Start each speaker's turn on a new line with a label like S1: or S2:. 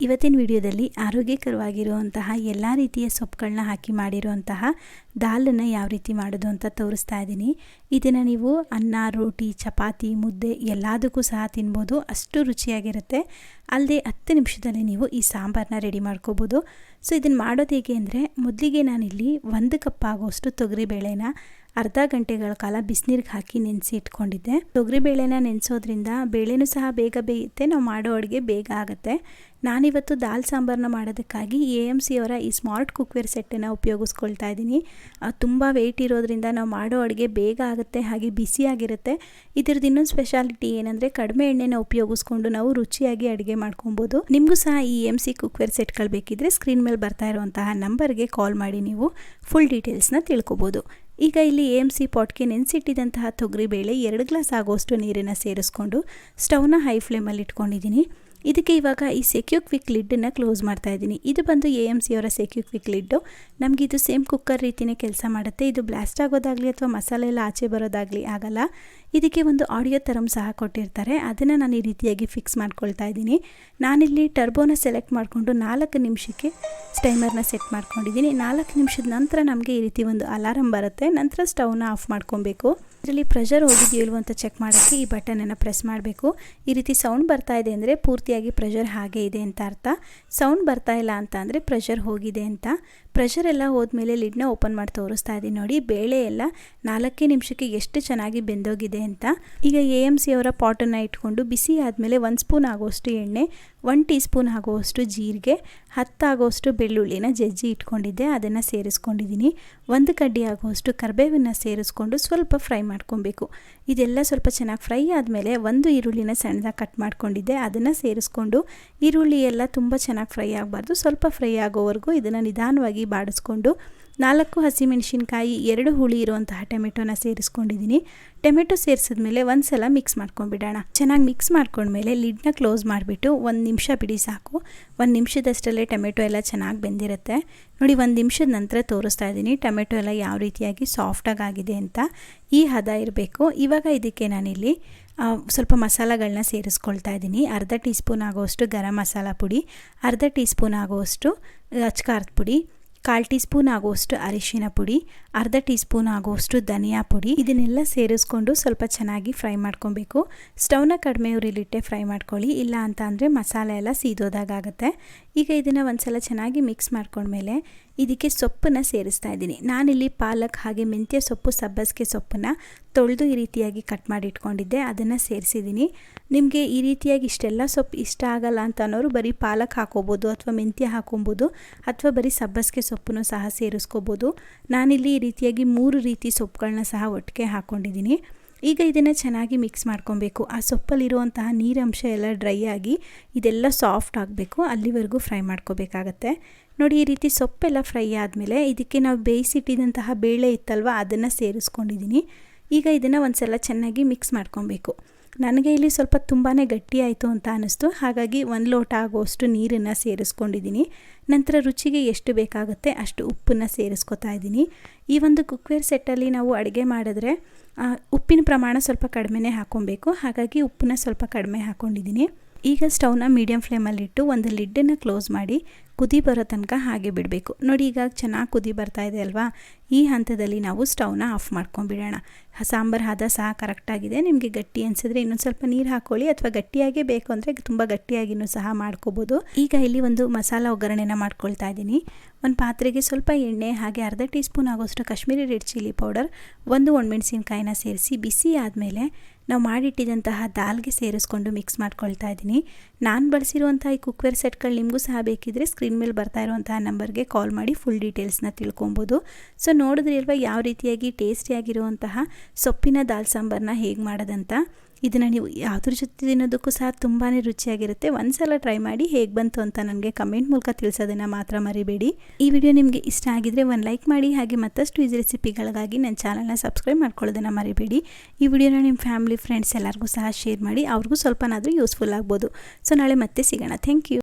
S1: ಇವತ್ತಿನ ವಿಡಿಯೋದಲ್ಲಿ ಆರೋಗ್ಯಕರವಾಗಿರುವಂತಹ ಎಲ್ಲ ರೀತಿಯ ಸೊಪ್ಪುಗಳನ್ನ ಹಾಕಿ ಮಾಡಿರುವಂತಹ ದಾಲನ್ನು ಯಾವ ರೀತಿ ಮಾಡೋದು ಅಂತ ತೋರಿಸ್ತಾ ಇದ್ದೀನಿ. ಇದನ್ನು ನೀವು ಅನ್ನ, ರೋಟಿ, ಚಪಾತಿ, ಮುದ್ದೆ ಎಲ್ಲದಕ್ಕೂ ಸಹ ತಿನ್ಬೋದು. ಅಷ್ಟು ರುಚಿಯಾಗಿರುತ್ತೆ. ಅಲ್ಲದೆ ಹತ್ತು ನಿಮಿಷದಲ್ಲಿ ನೀವು ಈ ಸಾಂಬಾರನ್ನ ರೆಡಿ ಮಾಡ್ಕೋಬೋದು. ಸೊ ಇದನ್ನು ಮಾಡೋದು ಹೇಗೆ ಅಂದರೆ ಮೊದಲಿಗೆ ನಾನಿಲ್ಲಿ ಒಂದು ಕಪ್ ಆಗೋಷ್ಟು ತೊಗರಿಬೇಳೆನ ಅರ್ಧ ಗಂಟೆಗಳ ಕಾಲ ಬಿಸಿನೀರಿಗೆ ಹಾಕಿ ನೆನೆಸಿ ಇಟ್ಕೊಂಡಿದ್ದೆ. ತೊಗರಿಬೇಳೆನ ನೆನೆಸೋದ್ರಿಂದ ಬೇಳೆನೂ ಸಹ ಬೇಗ ಬೇಯುತ್ತೆ. ನಾವು ಮಾಡೋ ಅಡುಗೆ ಬೇಗ ಆಗುತ್ತೆ. ನಾನಿವತ್ತು ದಾಲ್ ಸಾಂಬಾರನ್ನ ಮಾಡೋದಕ್ಕಾಗಿ ಎ ಎಂ ಸಿ ಅವರ ಈ ಸ್ಮಾರ್ಟ್ ಕುಕ್ವೇರ್ ಸೆಟ್ಟನ್ನು ಉಪಯೋಗಿಸ್ಕೊಳ್ತಾ ಇದ್ದೀನಿ. ತುಂಬ ವೆಯ್ಟ್ ಇರೋದ್ರಿಂದ ನಾವು ಮಾಡೋ ಅಡುಗೆ ಬೇಗ ಆಗುತ್ತೆ, ಹಾಗೆ ಬಿಸಿಯಾಗಿರುತ್ತೆ ಇದ್ರದ್ದು ಇನ್ನೊಂದು ಸ್ಪೆಷಾಲಿಟಿ ಏನಂದರೆ ಕಡಿಮೆ ಎಣ್ಣೆನ ಉಪಯೋಗಿಸ್ಕೊಂಡು ನಾವು ರುಚಿಯಾಗಿ ಅಡುಗೆ ಮಾಡ್ಕೊಬೋದು ನಿಮಗೂ ಸಹ ಈ ಎಂ ಸಿ ಕುಕ್ವೇರ್ ಸೆಟ್ಗಳು ಬೇಕಿದ್ರೆ ಸ್ಕ್ರೀನ್ ಮೇಲೆ ಬರ್ತಾ ಇರುವಂತಹ ನಂಬರ್ಗೆ ಕಾಲ್ ಮಾಡಿ ನೀವು. ಫುಲ್ ಡೀಟೇಲ್ಸ್ನ ತಿಳ್ಕೊಬೋದು. ಈಗ ಇಲ್ಲಿ ಎ ಎಂ ಸಿ ಪಾಟ್ಗೆ ನೆನೆಸಿಟ್ಟಿದ್ದಂತಹ ತೊಗರಿಬೇಳೆ ಎರಡು ಗ್ಲಾಸ್ ಆಗೋಷ್ಟು ನೀರನ್ನು ಸೇರಿಸ್ಕೊಂಡು ಸ್ಟವ್ನ ಹೈ ಫ್ಲೇಮಲ್ಲಿ ಇಟ್ಕೊಂಡಿದ್ದೀನಿ. ಇದಕ್ಕೆ ಇವಾಗ ಈ ಸೆಕ್ಯೂ ಕ್ವಿಕ್ ಲಿಡ್ಡನ್ನು ಕ್ಲೋಸ್ ಮಾಡ್ತಾ ಇದ್ದೀನಿ. ಇದು ಬಂದು ಎ ಎಂ ಸಿ ಅವರ ಸೆಕ್ಯೂ ಕ್ವಿಕ್ ಲಿಡ್ಡು. ನಮಗೆ ಇದು ಸೇಮ್ ಕುಕ್ಕರ್ ರೀತಿಯೇ ಕೆಲಸ ಮಾಡುತ್ತೆ. ಇದು ಬ್ಲಾಸ್ಟ್ ಆಗೋದಾಗಲಿ ಅಥವಾ ಮಸಾಲೆ ಎಲ್ಲ ಆಚೆ ಬರೋದಾಗಲಿ ಆಗಲ್ಲ. ಇದಕ್ಕೆ ಒಂದು ಆಡಿಯೋ ಥರಮ್ ಸಹ ಕೊಟ್ಟಿರ್ತಾರೆ. ಅದನ್ನು ನಾನು ಈ ರೀತಿಯಾಗಿ ಫಿಕ್ಸ್ ಮಾಡ್ಕೊಳ್ತಾ ಇದ್ದೀನಿ. ನಾನಿಲ್ಲಿ ಟರ್ಬೋನ ಸೆಲೆಕ್ಟ್ ಮಾಡಿಕೊಂಡು ನಾಲ್ಕು ನಿಮಿಷಕ್ಕೆ ಸ್ಟೈಮರ್ನ ಸೆಟ್ ಮಾಡ್ಕೊಂಡಿದ್ದೀನಿ. ನಾಲ್ಕು ನಿಮಿಷದ ನಂತರ ನಮಗೆ ಈ ರೀತಿ ಒಂದು ಅಲಾರಂ ಬರುತ್ತೆ. ನಂತರ ಸ್ಟವ್ನ ಆಫ್ ಮಾಡ್ಕೊಬೇಕು. ಇದರಲ್ಲಿ ಪ್ರೆಷರ್ ಹೋಗಿದೆಯೋ ಅಂತ ಚೆಕ್ ಮಾಡೋಕ್ಕೆ ಈ ಬಟನನ್ನು ಪ್ರೆಸ್ ಮಾಡಬೇಕು. ಈ ರೀತಿ ಸೌಂಡ್ ಬರ್ತಾ ಇದೆ ಅಂದರೆ ಪೂರ್ತಿಯಾಗಿ ಪ್ರೆಷರ್ ಹಾಗೆ ಇದೆ ಅಂತ ಅರ್ಥ. ಸೌಂಡ್ ಬರ್ತಾ ಇಲ್ಲ ಅಂತ ಅಂದರೆ ಪ್ರೆಷರ್ ಹೋಗಿದೆ ಅಂತ. ಪ್ರೆಷರ್ ಎಲ್ಲ ಹೋದ್ಮೇಲೆ ಲಿಡ್ನ ಓಪನ್ ಮಾಡಿ ತೋರಿಸ್ತಾ ಇದ್ದೀನಿ ನೋಡಿ. ಬೇಳೆ ಎಲ್ಲ ನಾಲ್ಕೇ ನಿಮಿಷಕ್ಕೆ ಎಷ್ಟು ಚೆನ್ನಾಗಿ ಬೆಂದೋಗಿದೆ ಅಂತ. ಈಗ ಎ ಎಂ ಸಿ ಅವರ ಪಾಟನ್ನು ಇಟ್ಕೊಂಡು ಬಿಸಿ ಆದಮೇಲೆ ಒಂದು ಸ್ಪೂನ್ ಆಗೋಷ್ಟು ಎಣ್ಣೆ ಒನ್ ಟೀ ಸ್ಪೂನ್ ಆಗೋವಷ್ಟು ಜೀರಿಗೆ ಹತ್ತಾಗೋಷ್ಟು ಬೆಳ್ಳುಳ್ಳಿನ ಜಜ್ಜಿ ಇಟ್ಕೊಂಡಿದ್ದೆ. ಅದನ್ನು ಸೇರಿಸ್ಕೊಂಡಿದ್ದೀನಿ. ಒಂದು ಕಡ್ಡಿ ಆಗೋವಷ್ಟು ಕರ್ಬೇವನ್ನು ಸೇರಿಸ್ಕೊಂಡು ಸ್ವಲ್ಪ ಫ್ರೈ ಮಾಡ್ಕೊಬೇಕು. ಇದೆಲ್ಲ ಸ್ವಲ್ಪ ಚೆನ್ನಾಗಿ ಫ್ರೈ ಆದಮೇಲೆ ಒಂದು ಈರುಳ್ಳಿನ ಸಣ್ಣದಾಗಿ ಕಟ್ ಮಾಡ್ಕೊಂಡಿದ್ದೆ. ಅದನ್ನು ಸೇರಿಸ್ಕೊಂಡು ಈರುಳ್ಳಿ ಎಲ್ಲ ತುಂಬ ಚೆನ್ನಾಗಿ ಫ್ರೈ ಆಗಬಾರ್ದು. ಸ್ವಲ್ಪ ಫ್ರೈ ಆಗೋವರೆಗೂ ಇದನ್ನು ನಿಧಾನವಾಗಿ ಬಾಡಿಸ್ಕೊಂಡು ನಾಲ್ಕು ಹಸಿಮೆಣಸಿನ್ಕಾಯಿ, ಎರಡು ಹುಳಿ ಇರುವಂತಹ ಟೊಮೆಟೊನ ಸೇರಿಸ್ಕೊಂಡಿದ್ದೀನಿ. ಟೊಮೆಟೊ ಸೇರಿಸಿದ್ಮೇಲೆ ಒಂದು ಸಲ ಮಿಕ್ಸ್ ಮಾಡ್ಕೊಂಡ್ಬಿಡೋಣ. ಚೆನ್ನಾಗಿ ಮಿಕ್ಸ್ ಮಾಡ್ಕೊಂಡ್ಮೇಲೆ ಲಿಡ್ನ ಕ್ಲೋಸ್ ಮಾಡಿಬಿಟ್ಟು ಒಂದು ನಿಮಿಷ ಬಿಡಿ ಸಾಕು. ಒಂದು ನಿಮಿಷದಷ್ಟಲ್ಲೇ ಟೊಮೆಟೊ ಎಲ್ಲ ಚೆನ್ನಾಗಿ ಬೆಂದಿರುತ್ತೆ. ನೋಡಿ, ಒಂದು ನಿಮಿಷದ ನಂತರ ತೋರಿಸ್ತಾ ಇದ್ದೀನಿ ಟೊಮೆಟೊ ಎಲ್ಲ ಯಾವ ರೀತಿಯಾಗಿ ಸಾಫ್ಟಾಗಿ ಆಗಿದೆ ಅಂತ. ಈ ಹದ ಇರಬೇಕು. ಇವಾಗ ಇದಕ್ಕೆ ನಾನಿಲ್ಲಿ ಸ್ವಲ್ಪ ಮಸಾಲಗಳನ್ನ ಸೇರಿಸ್ಕೊಳ್ತಾ ಇದ್ದೀನಿ. ಅರ್ಧ ಟೀ ಸ್ಪೂನ್ ಆಗೋಷ್ಟು ಗರಂ ಮಸಾಲ ಪುಡಿ, ಅರ್ಧ ಟೀ ಸ್ಪೂನ್ ಆಗೋಷ್ಟು ಅಚ್ಕಾರದ ಪುಡಿ ಕಾಲು ಟೀ ಸ್ಪೂನ್ ಆಗುವಷ್ಟು ಅರಿಶಿನ ಪುಡಿ, ಅರ್ಧ ಟೀ ಸ್ಪೂನ್ ಆಗುವಷ್ಟು ಧನಿಯಾ ಪುಡಿ, ಇದನ್ನೆಲ್ಲ ಸೇರಿಸ್ಕೊಂಡು ಸ್ವಲ್ಪ ಚೆನ್ನಾಗಿ ಫ್ರೈ ಮಾಡ್ಕೊಬೇಕು. ಸ್ಟವ್ನ ಕಡಿಮೆ ಉರಿಲಿಟ್ಟೆ ಫ್ರೈ ಮಾಡ್ಕೊಳ್ಳಿ. ಇಲ್ಲ ಅಂತ ಅಂದರೆ ಮಸಾಲೆ ಎಲ್ಲ ಸೀದೋದಾಗುತ್ತೆ ಈಗ ಇದನ್ನು ಒಂದ್ಸಲ ಚೆನ್ನಾಗಿ ಮಿಕ್ಸ್ ಮಾಡ್ಕೊಂಡ್ಮೇಲೆ ಇದಕ್ಕೆ ಸೊಪ್ಪನ್ನು ಸೇರಿಸ್ತಾ ಇದ್ದೀನಿ. ನಾನಿಲ್ಲಿ ಪಾಲಕ್ ಹಾಗೆ ಮೆಂತ್ಯ ಸೊಪ್ಪು ಸಬ್ಬಸಿಗೆ ಸೊಪ್ಪನ್ನು ತೊಳೆದು ಈ ರೀತಿಯಾಗಿ ಕಟ್ ಮಾಡಿ ಇಟ್ಕೊಂಡಿದ್ದೆ ಅದನ್ನು ಸೇರಿಸಿದ್ದೀನಿ. ನಿಮಗೆ ಈ ರೀತಿಯಾಗಿ ಇಷ್ಟೆಲ್ಲ ಸೊಪ್ಪು ಇಷ್ಟ ಆಗಲ್ಲ ಅಂತ ಅನ್ನೋರು ಬರೀ ಪಾಲಕ್ ಹಾಕೋಬೋದು ಅಥವಾ ಮೆಂತ್ಯ ಹಾಕೊಬೋದು ಅಥವಾ ಬರೀ ಸಬ್ಬಸಿಗೆ ಸೊಪ್ಪನ್ನು ಸಹ ಸೇರಿಸ್ಕೋಬೋದು. ನಾನಿಲ್ಲಿ ಈ ರೀತಿಯಾಗಿ ಮೂರು ರೀತಿ ಸೊಪ್ಪುಗಳನ್ನ ಸಹ ಒಟ್ಟಿಗೆ ಹಾಕ್ಕೊಂಡಿದ್ದೀನಿ. ಈಗ ಇದನ್ನು ಚೆನ್ನಾಗಿ ಮಿಕ್ಸ್ ಮಾಡ್ಕೊಬೇಕು. ಆ ಸೊಪ್ಪಲ್ಲಿರುವಂತಹ ನೀರಂಶ ಎಲ್ಲ ಡ್ರೈ ಆಗಿ ಇದೆಲ್ಲ ಸಾಫ್ಟ್ ಆಗಬೇಕು. ಅಲ್ಲಿವರೆಗೂ ಫ್ರೈ ಮಾಡ್ಕೋಬೇಕಾಗತ್ತೆ. ನೋಡಿ, ಈ ರೀತಿ ಸೊಪ್ಪೆಲ್ಲ ಫ್ರೈ ಆದಮೇಲೆ ಇದಕ್ಕೆ ನಾವು ಬೇಯಿಸಿಟ್ಟಿದಂತಹ ಬೇಳೆ ಇತ್ತಲ್ವ, ಅದನ್ನು ಸೇರಿಸ್ಕೊಂಡಿದ್ದೀನಿ. ಈಗ ಇದನ್ನು ಒಂದು ಸಲ ಚೆನ್ನಾಗಿ ಮಿಕ್ಸ್ ಮಾಡ್ಕೊಬೇಕು. ನನಗೆ ಇಲ್ಲಿ ಸ್ವಲ್ಪ ತುಂಬಾ ಗಟ್ಟಿ ಆಯಿತು ಅಂತ ಅನ್ನಿಸ್ತು ಹಾಗಾಗಿ ಒಂದು ಲೋಟ ಆಗುವಷ್ಟು ನೀರನ್ನು ಸೇರಿಸ್ಕೊಂಡಿದ್ದೀನಿ. ನಂತರ ರುಚಿಗೆ ಎಷ್ಟು ಬೇಕಾಗುತ್ತೆ ಅಷ್ಟು ಉಪ್ಪನ್ನು ಸೇರಿಸ್ಕೊತಾ ಇದ್ದೀನಿ. ಈ ಒಂದು ಕುಕ್ವೇರ್ ಸೆಟ್ಟಲ್ಲಿ ನಾವು ಅಡುಗೆ ಮಾಡಿದ್ರೆ ಉಪ್ಪಿನ ಪ್ರಮಾಣ ಸ್ವಲ್ಪ ಕಡಿಮೆನೇ ಹಾಕ್ಕೊಬೇಕು ಹಾಗಾಗಿ ಉಪ್ಪನ್ನ ಸ್ವಲ್ಪ ಕಡಿಮೆ ಹಾಕ್ಕೊಂಡಿದ್ದೀನಿ ಈಗ ಸ್ಟವ್ನ ಮೀಡಿಯಮ್ ಫ್ಲೇಮಲ್ಲಿಟ್ಟು ಒಂದು ಲಿಡ್ಡನ್ನು ಕ್ಲೋಸ್ ಮಾಡಿ ಕುದಿ ಬರೋ ತನಕ ಹಾಗೆ ಬಿಡಬೇಕು. ನೋಡಿ ಈಗ ಚೆನ್ನಾಗಿ ಕುದಿ ಬರ್ತಾ ಇದೆ ಅಲ್ವಾ? ಈ ಹಂತದಲ್ಲಿ ನಾವು ಸ್ಟವ್ನ ಆಫ್ ಮಾಡ್ಕೊಂಡ್ಬಿಡೋಣ ಸಾಂಬಾರು ಹದ ಸಹ ಕರೆಕ್ಟಾಗಿದೆ. ನಿಮಗೆ ಗಟ್ಟಿ ಅನಿಸಿದ್ರೆ ಇನ್ನೊಂದು ಸ್ವಲ್ಪ ನೀರು ಹಾಕ್ಕೊಳ್ಳಿ ಅಥವಾ ಗಟ್ಟಿಯಾಗೇ ಬೇಕು ಅಂದರೆ ತುಂಬ ಗಟ್ಟಿಯಾಗಿನೂ ಸಹ ಮಾಡ್ಕೋಬೋದು. ಈಗ ಇಲ್ಲಿ ಒಂದು ಮಸಾಲ ಒಗ್ಗರಣೆನ ಮಾಡ್ಕೊಳ್ತಾ ಇದ್ದೀನಿ. ಒಂದು ಪಾತ್ರೆಗೆ ಸ್ವಲ್ಪ ಎಣ್ಣೆ, ಹಾಗೆ ಅರ್ಧ ಟೀ ಸ್ಪೂನ್ ಆಗೋಷ್ಟು ಕಾಶ್ಮೀರಿ ರೆಡ್ ಚಿಲ್ಲಿ ಪೌಡರ್, ಒಂದು ಒಣಮೆಣಸಿನ್ಕಾಯಿನ ಸೇರಿಸಿ ಬಿಸಿ ಆದಮೇಲೆ ನಾವು ಮಾಡಿಟ್ಟಿದಂತಹ ದಾಲ್ಗೆ ಸೇರಿಸ್ಕೊಂಡು ಮಿಕ್ಸ್ ಮಾಡ್ಕೊಳ್ತಾ ಇದ್ದೀನಿ. ನಾನು ಬಳಸಿರುವಂಥ ಈ ಕುಕ್ವೇರ್ ಸೆಟ್ಗಳು ನಿಮಗೂ ಸಹ ಬೇಕಿದ್ದರೆ ಸ್ಕ್ರೀನ್ ಮೇಲೆ ಬರ್ತಾ ಇರುವಂತಹ ನಂಬರ್ಗೆ ಕಾಲ್ ಮಾಡಿ ಫುಲ್ ಡೀಟೇಲ್ಸ್ನ ತಿಳ್ಕೊಬೋದು. ಸೊ ನೋಡಿದ್ರಿ ಅಲ್ವಾ ಯಾವ ರೀತಿಯಾಗಿ ಟೇಸ್ಟಿಯಾಗಿರುವಂತಹ ಸೊಪ್ಪಿನ ದಾಲ್ ಸಾಂಬಾರನ್ನ ಹೇಗೆ ಮಾಡೋದಂತ? ಇದನ್ನು ನೀವು ಯಾವುದ್ರ ಜೊತೆ ತಿನ್ನೋದಕ್ಕೂ ಸಹ ತುಂಬಾ ರುಚಿಯಾಗಿರುತ್ತೆ. ಒಂದು ಸಲ ಟ್ರೈ ಮಾಡಿ ಹೇಗೆ ಬಂತು ಅಂತ ನನಗೆ ಕಮೆಂಟ್ ಮೂಲಕ ತಿಳಿಸೋದನ್ನು ಮಾತ್ರ ಮರಿಬೇಡಿ. ಈ ವಿಡಿಯೋ ನಿಮಗೆ ಇಷ್ಟ ಆಗಿದ್ರೆ ಒಂದು ಲೈಕ್ ಮಾಡಿ, ಹಾಗೆ ಮತ್ತಷ್ಟು ಈಸಿ ರೆಸಿಪಿಗಳಿಗಾಗಿ ನನ್ನ ಚಾನಲ್ನ ಸಬ್ಸ್ಕ್ರೈಬ್ ಮಾಡ್ಕೊಳ್ಳೋದನ್ನು ಮರಿಬೇಡಿ. ಈ ವಿಡಿಯೋನ ನಿಮ್ಮ ಫ್ಯಾಮಿಲಿ ಫ್ರೆಂಡ್ಸ್ ಎಲ್ಲರಿಗೂ ಸಹ ಶೇರ್ ಮಾಡಿ, ಅವ್ರಿಗೂ ಸ್ವಲ್ಪನಾದರೂ ಯೂಸ್ಫುಲ್ ಆಗ್ಬೋದು. ಸೊ ನಾಳೆ ಮತ್ತೆ ಸಿಗೋಣ. Thank you